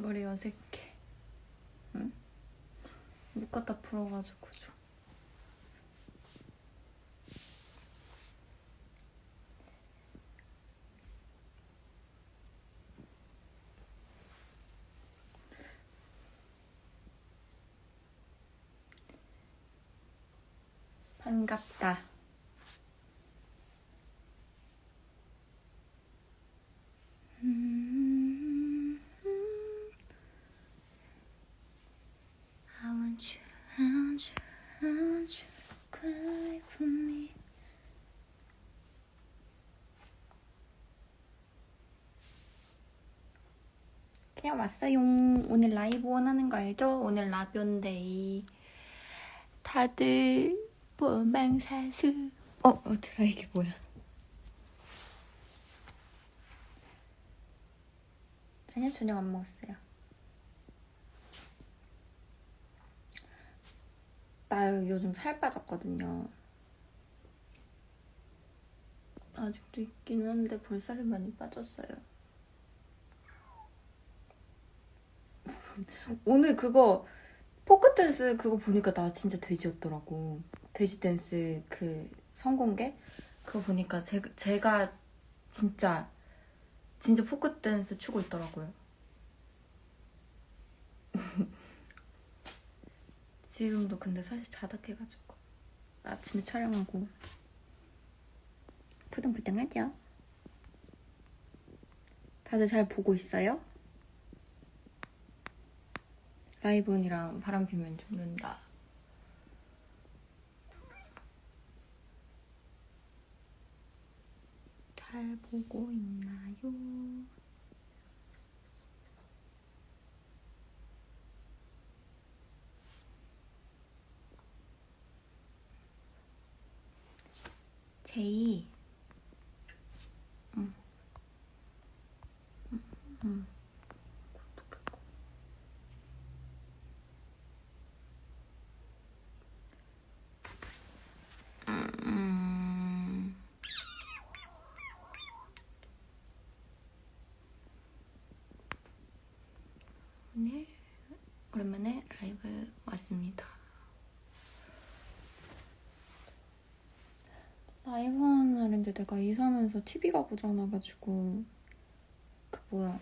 머리 어색해. 응? 묶었다 풀어가지고 좀. 반갑다. 음, I want you, I want you, I want you to cry for me. 그냥 왔어요. 오늘 라이브 원하는 거 알죠? 오늘 라변데이. 다들 본방사수. 어, 어, 드라 이게 뭐야? 아니요, 저녁 안 먹었어요. 나 요즘 살 빠졌거든요. 아직도 있긴 한데 볼살이 많이 빠졌어요. 오늘 그거 포크 댄스 그거 보니까 나 진짜 돼지였더라고. 돼지 댄스 그 성공개 그거 보니까 제, 제가 진짜 진짜 포크 댄스 추고 있더라고요. 지금도 근데 사실 자닥해가지고 아침에 촬영하고 푸등푸등하죠. 다들 잘 보고 있어요? 라이본이랑 바람 피면 죽는다. 잘 보고 있나요? 제이. 응. 응. 응. 어떡해. 음. 오늘 오랜만에 라이브 왔습니다. 라이브 하는 날인데 내가 이사하면서 TV가 고장나가지고 그 뭐야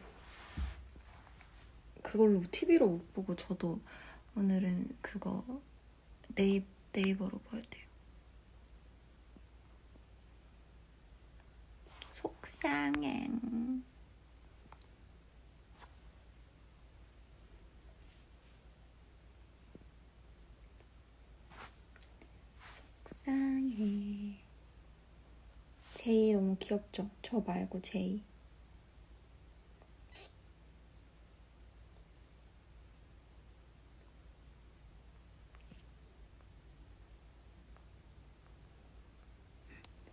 그걸로 TV로 못 보고 저도 오늘은 그거 네이, 네이버로 봐야 돼요. 속상해. 속상해. 제이 너무 귀엽죠? 저 말고 제이.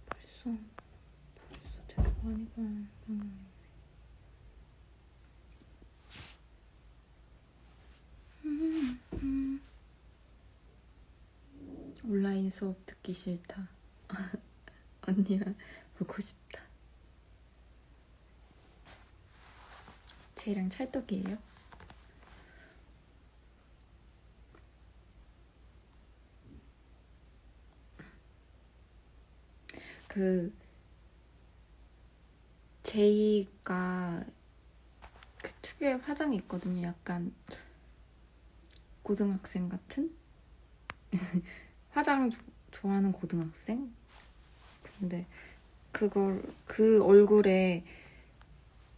벌써 벌써 되게 많이 봐. 온라인 수업 듣기 싫다. 언니가 보고 싶다. 쟤랑 찰떡이에요? 그 제이가 그 특유의 화장이 있거든요. 약간 고등학생 같은 화장 조- 좋아하는 고등학생. 근데 그걸 그 얼굴에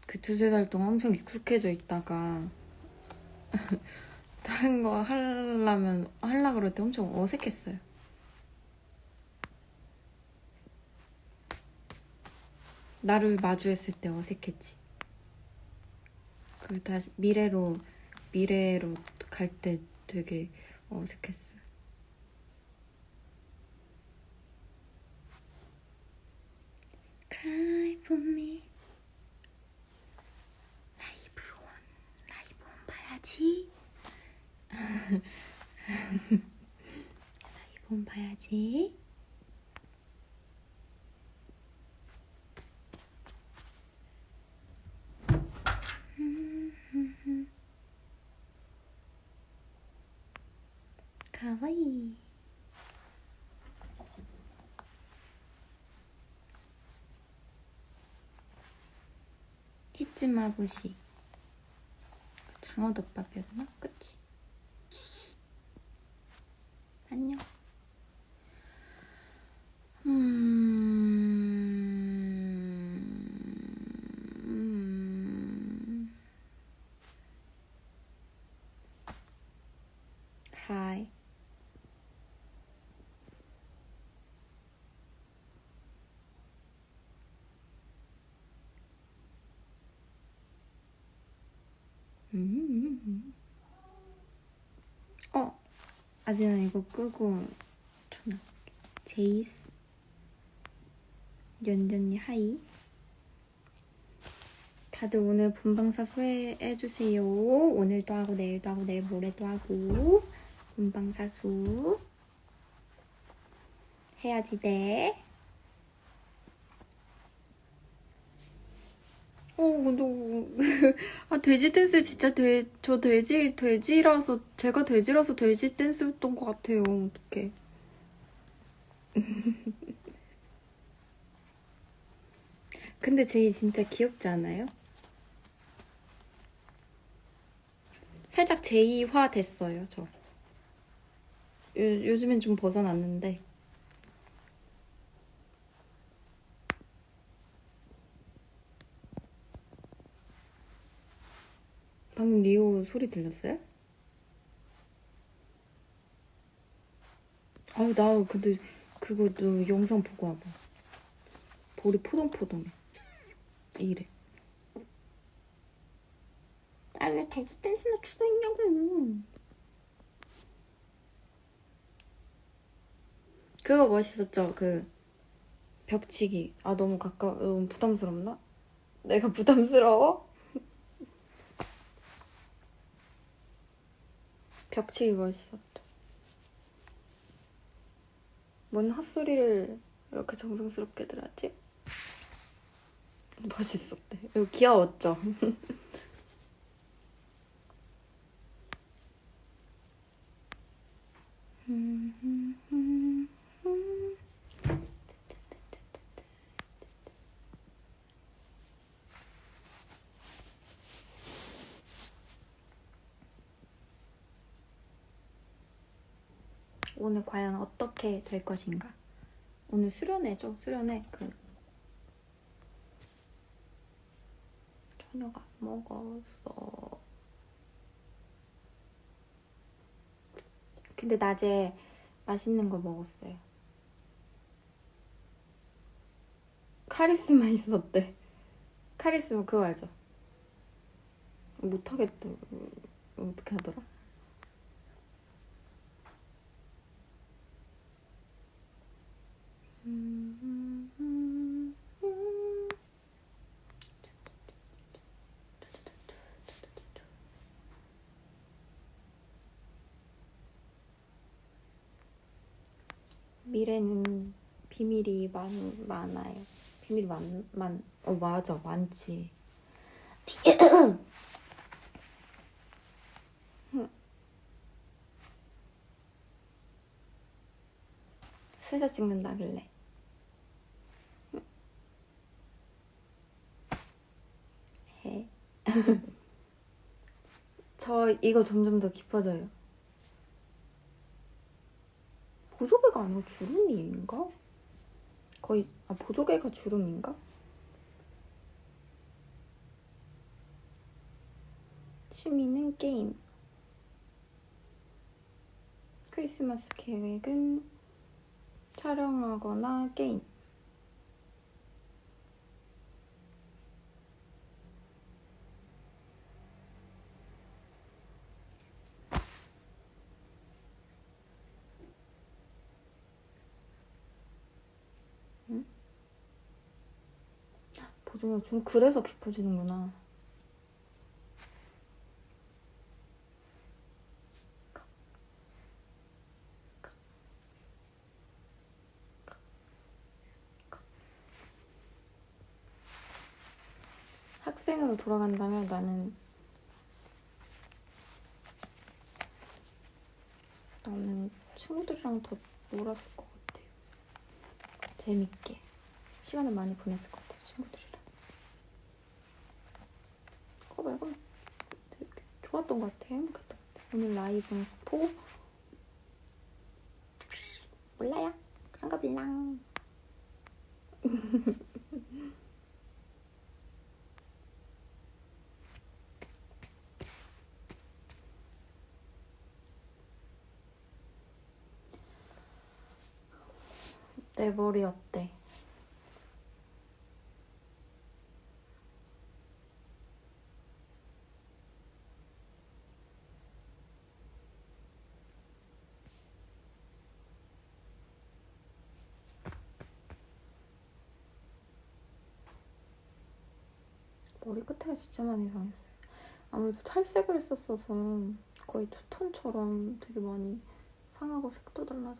그 두세 달 동안 엄청 익숙해져 있다가 다른 거 하려면 하려 그럴 때 엄청 어색했어요. 나를 마주했을 때 어색했지. 그리고 다시 미래로 미래로 갈 때 되게 어색했어 Cry for me. 라이브 온 라이브 온 봐야지. 라이브 온 봐야지. 히츠마부시 장어덮밥이었나? 그치? 안녕 음... 하이 음. 어, 아지는 이거 끄고 전화. 제이스. 연전이 하이. 다들 오늘 본방사 소개해주세요. 오늘도 하고 내일도 하고 내일 모레도 하고 본방사수 해야지 돼. 어, 근데 아 돼지 댄스 진짜 돼, 저 돼지 돼지라서 제가 돼지라서 돼지 댄스였던 것 같아요. 어떡해. 근데 제이 진짜 귀엽지 않아요? 살짝 제이화 됐어요, 저. 요, 요즘엔 좀 벗어났는데. 방금 리오 소리 들렸어요? 아유, 나 근데 그거 너 영상 보고 와봐. 볼이 포동포동해. 이래. 아, 왜 대구 댄스나 추고 있냐고. 그거 멋있었죠? 그, 벽치기. 아, 너무 가까워. 너무 부담스럽나? 내가 부담스러워? 벽치기 멋있었다. 뭔 헛소리를 이렇게 정성스럽게 들었지? 멋있었대. 귀여웠죠? 오늘 과연 어떻게 될 것인가? 오늘 수련회죠, 수련회. 그 저녁 안 먹었어. 근데 낮에 맛있는 거 먹었어요. 카리스마 있었대. 카리스마 그거 알죠? 못하겠다. 어떻게 하더라? 미래는 비밀이 많, 많아요. 비밀이 많, 많, 어, 맞아. 많지. 슬쩍 찍는다길래. 해. 저 이거 점점 더 깊어져요. 보조개가 아니고 주름이인가? 거의 아 보조개가 주름인가? 취미는 게임. 크리스마스 계획은 촬영하거나 게임. 보조개가 좀 그래서 깊어지는구나. 학생으로 돌아간다면 나는 나는 친구들이랑 더 놀았을 것 같아요. 재밌게 시간을 많이 보냈을 것 같아요 친구들이랑. 앨범 되게 좋았던 것 같아. 행복했던 것 같아. 오늘 라이브 스포 몰라요. 그런 거 빌랑. 내 머리 어때? 머리 끝에가 진짜 많이 상했어요. 아무래도 탈색을 했었어서 거의 투톤처럼 되게 많이 상하고 색도 달라졌어.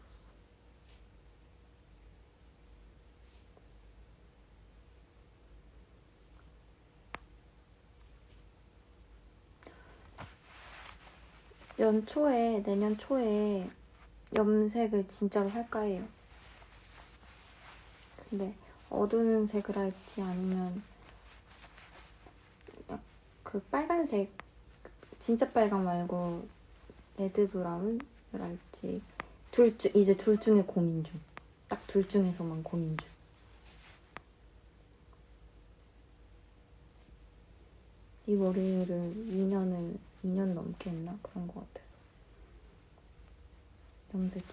연초에 내년 초에 염색을 진짜로 할까 해요. 근데 어두운 색을 할지 아니면 약- 그 빨간색 진짜 빨강 말고 레드 브라운을 할지. 둘 중 이제 둘 중에 고민 중. 딱 둘 중에서만 고민 중. 이 머리를 2년을 2년 넘게 했나? 그런 것 같아서. 염색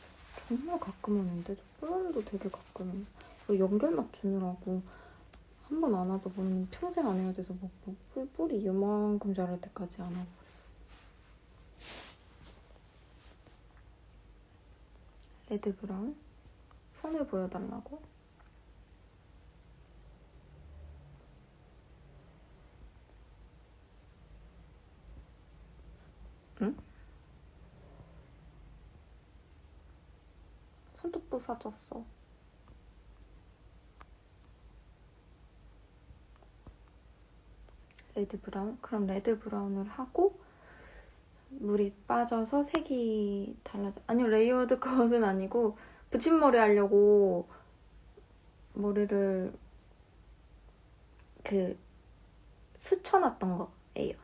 정말 가끔 하는데 저 뿌연도 되게 가끔. 연결 맞추느라고 한 번 안 하다 보면 평생 안 해야 돼서 막, 뭐 뿔- 뿔이 이만큼 자랄 때까지 안 하고 그랬었어. 레드 브라운 손을 보여달라고? 응? 손톱도 사줬어. 레드 브라운? 그럼 레드 브라운을 하고 물이 빠져서 색이 달라져. 아니요, 레이어드 컷은 아니고 붙임머리 하려고 머리를 그 스쳐놨던 거예요.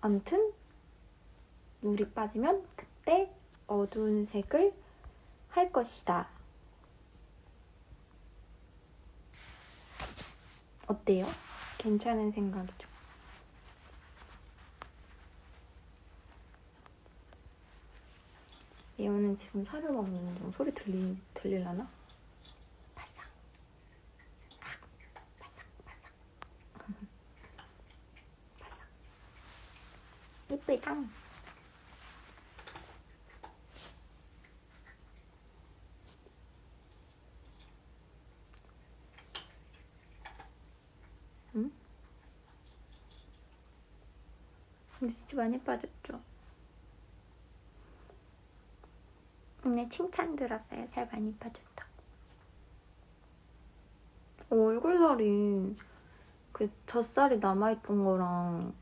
아무튼 물이 빠지면 그때 어두운 색을 할 것이다. 어때요? 괜찮은 생각이죠. 예원은 지금 사료 먹는 중 소리 들리, 들리려나? 바삭. 아, 바삭, 바삭. 바삭. 이쁘다. 진짜 많이 빠졌죠? 오늘 칭찬 들었어요. 살 많이 빠졌다. 어, 얼굴살이 그 젖살이 남아있던 거랑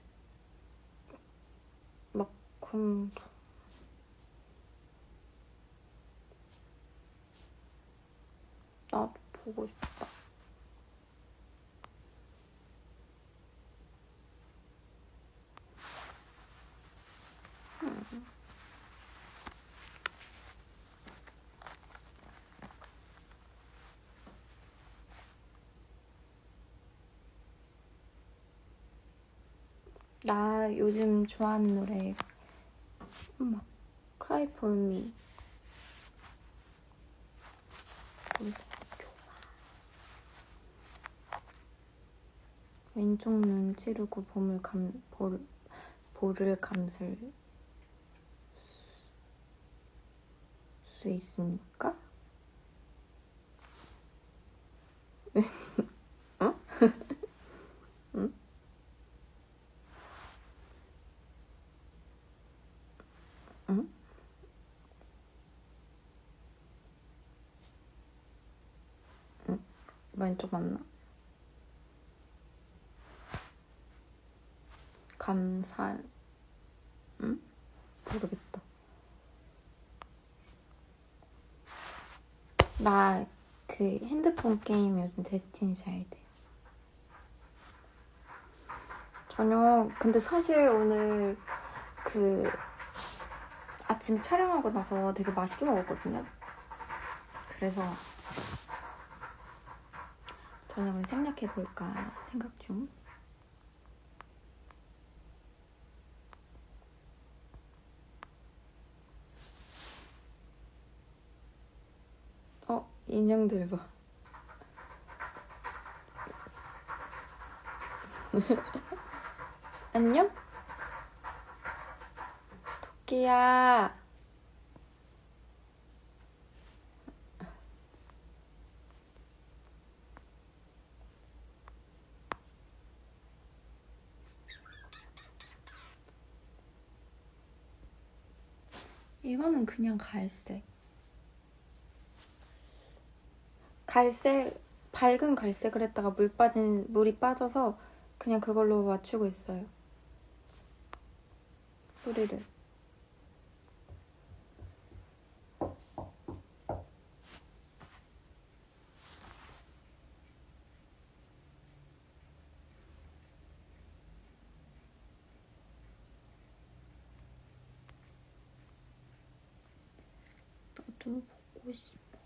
막 그런 나도 보고 싶다. 나 요즘 좋아하는 노래 막 Cry For Me 왼쪽 눈 찌르고 봄을 감 볼, 볼을 감을 수 있습니까? 어? 응? 응? 응? 왼쪽 맞나? 감살, 응? 모르겠다. 나 그 핸드폰 게임 요즘 데스티니 잘 돼. 저녁 근데 사실 오늘 그 아침에 촬영하고 나서 되게 맛있게 먹었거든요. 그래서 저녁을 생략해 볼까 생각 중. 어 인형들 봐. 안녕? 토끼야. 이거는 그냥 갈색. 갈색, 밝은 갈색을 했다가 물 빠진, 물이 빠져서 그냥 그걸로 맞추고 있어요. 뿌리를. 나도 보고 싶어.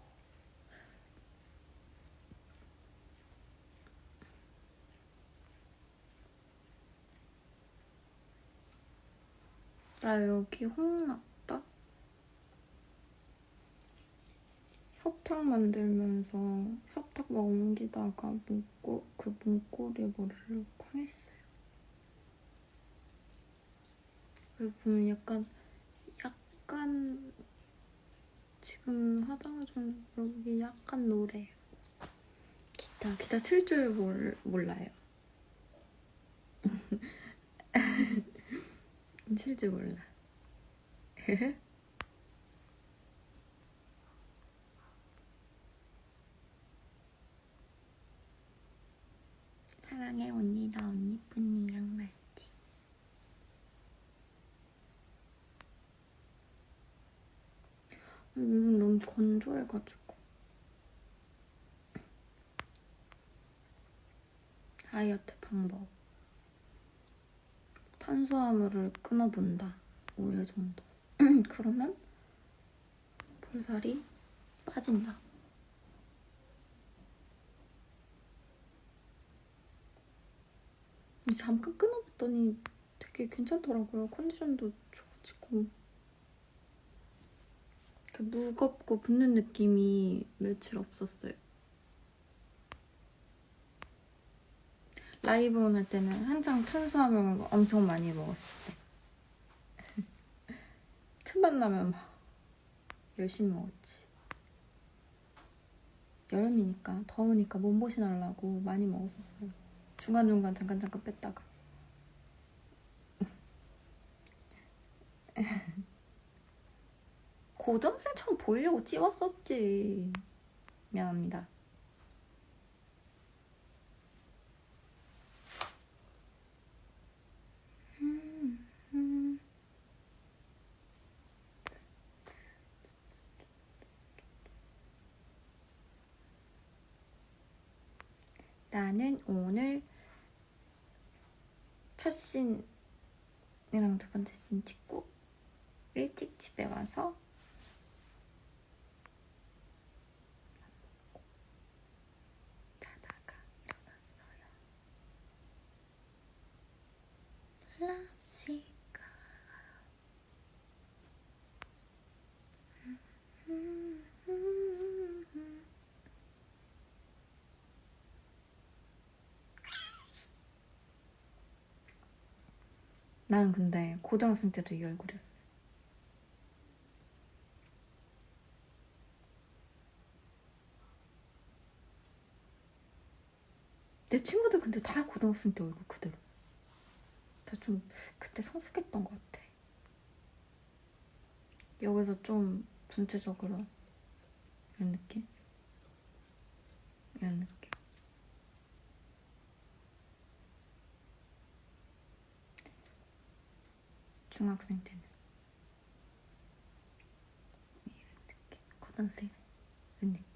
나 여기 홍났다. 협탁 만들면서 협탁 막 옮기다가 문고 그 문고리 머리를 쾅 했어요. 여기 보면 약간 약간 지금 화장을 좀 여기 약간 노래요. 기타 기타 칠 줄 몰라요. 칠 줄 몰라. 사랑해 언니 나 언니뿐이랑 말 음, 너무 건조해가지고. 다이어트 방법. 탄수화물을 끊어본다. 5일 정도. 그러면 볼살이 빠진다. 잠깐 끊어봤더니 되게 괜찮더라고요. 컨디션도 좋아지고. 그 무겁고 붓는 느낌이 며칠 없었어요. 라이브 할 때는 한창 탄수화물 엄청 많이 먹었을 때. 틈만 나면 막 열심히 먹었지. 여름이니까 더우니까 몸보신 하려고 많이 먹었었어요. 중간중간 잠깐 잠깐 뺐다가. 고등생처럼 보이려고 찍었었지. 미안합니다. 나는 오늘 첫 씬이랑 두 번째 씬 찍고 일찍 집에 와서 자다가 일어났어요. 랍시가 나는 근데 고등학생 때도 이 얼굴이었어. 내 친구들 근데 다 고등학생 때 얼굴 그대로. 다 좀 그때 성숙했던 것 같아. 여기서 좀 전체적으로 이런 느낌? 이런 느낌. 중학생 때는 이런 느낌. 고등학생 이런 느낌.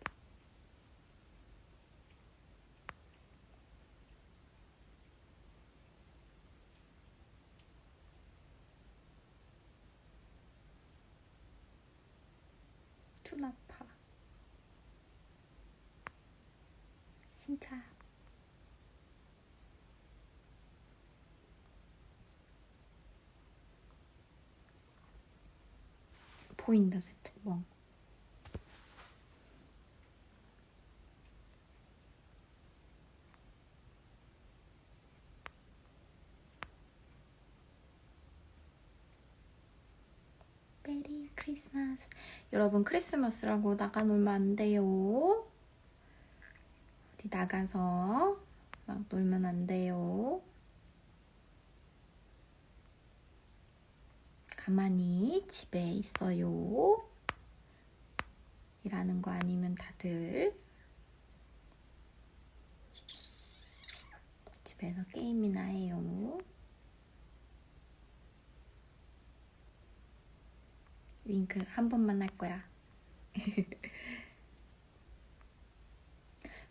손 아파. 진짜. 보인다 세트봉. 메리 크리스마스. 여러분 크리스마스라고 나가 놀면 안 돼요. 어디 나가서 막 놀면 안 돼요. 가만히 집에 있어요. 일하는 거 아니면 다들 집에서 게임이나 해요. 윙크 한 번만 할 거야.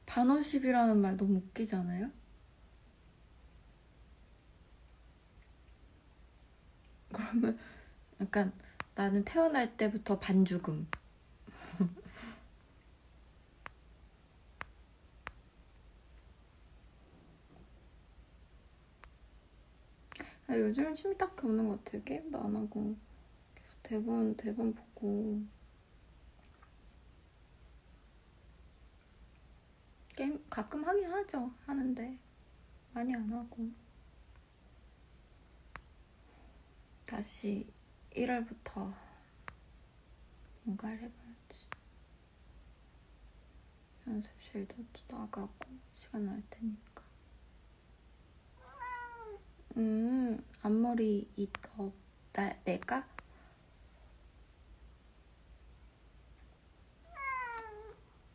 반원십이라는 말 너무 웃기지 않아요? 그러면 약간 나는 태어날 때부터 반죽음. 아, 요즘은 취미 딱히 없는 것 같아요. 게임도 안 하고 계속 대본 대본 보고 게임 가끔 하긴 하죠. 하는데 많이 안 하고 다시 1월부터 뭔가를 해봐야지. 연습실도 또 나가고 시간 날 테니까. 음, 앞머리 이더 나 내가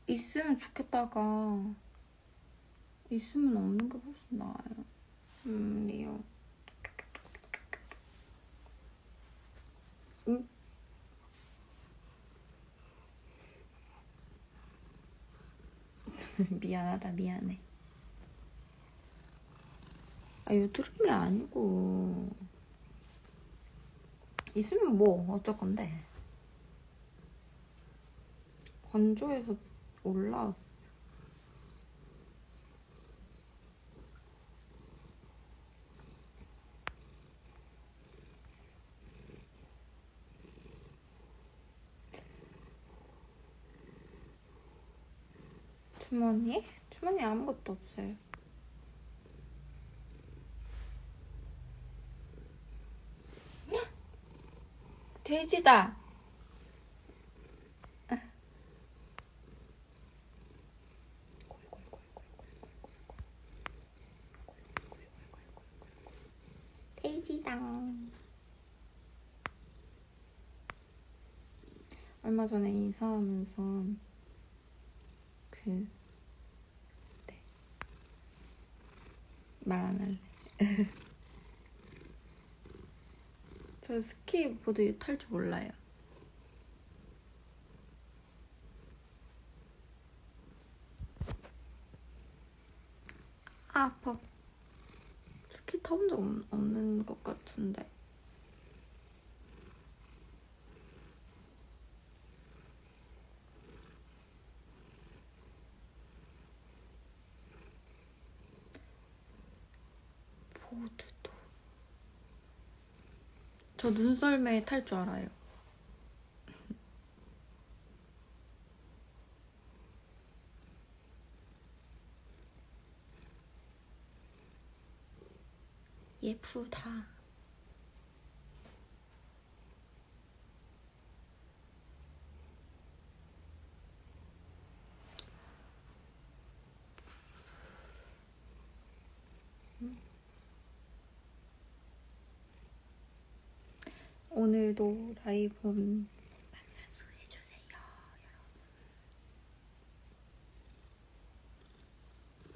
있으면 좋겠다가 있으면 없는 게 훨씬 나아요. 음, 리오. 응? 미안하다 미안해. 아 요트름이 아니고 있으면 뭐 어쩔 건데 건조해서 올라왔어. 주머니? 주머니 아무것도 없어요. 헉! 돼지다. 아. 돼지당. 얼마 전에 이사하면서 그 네. 말안 할래. 저 스키보드 탈 줄 몰라요. 아, 아파. 스키 타본 적 없- 없는 것 같은데. 보드도. 저 눈썰매 탈 줄 알아요. 예쁘다. 오늘도 라이브 반사수 해주세요,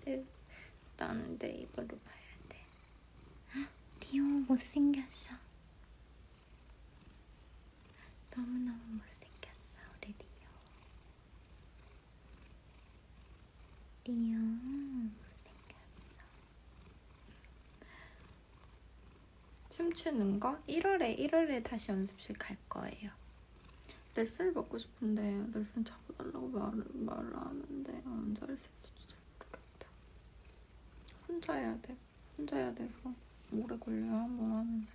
여러분. 나는 네이버로 봐야 돼. 헉, 리오 못생겼어. 너무너무 못생겼어, 우리 리오. 리오 못생겼어. 춤추는 거 1월에 1월에 다시 연습실 갈 거예요. 레슨을 받고 싶은데 레슨 잡아달라고 말을 말을 하는데 안 잘했을지 잘 모르겠다. 혼자 해야 돼. 혼자 해야 돼서 오래 걸려요 한 번 하는데.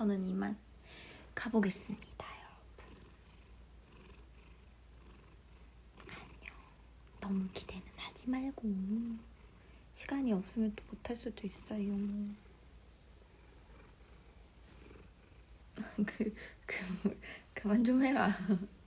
저는 이만 가보겠습니다. 너무 기대는 하지 말고. 시간이 없으면 또 못할 수도 있어요. 그, 그, 그만 좀 해라.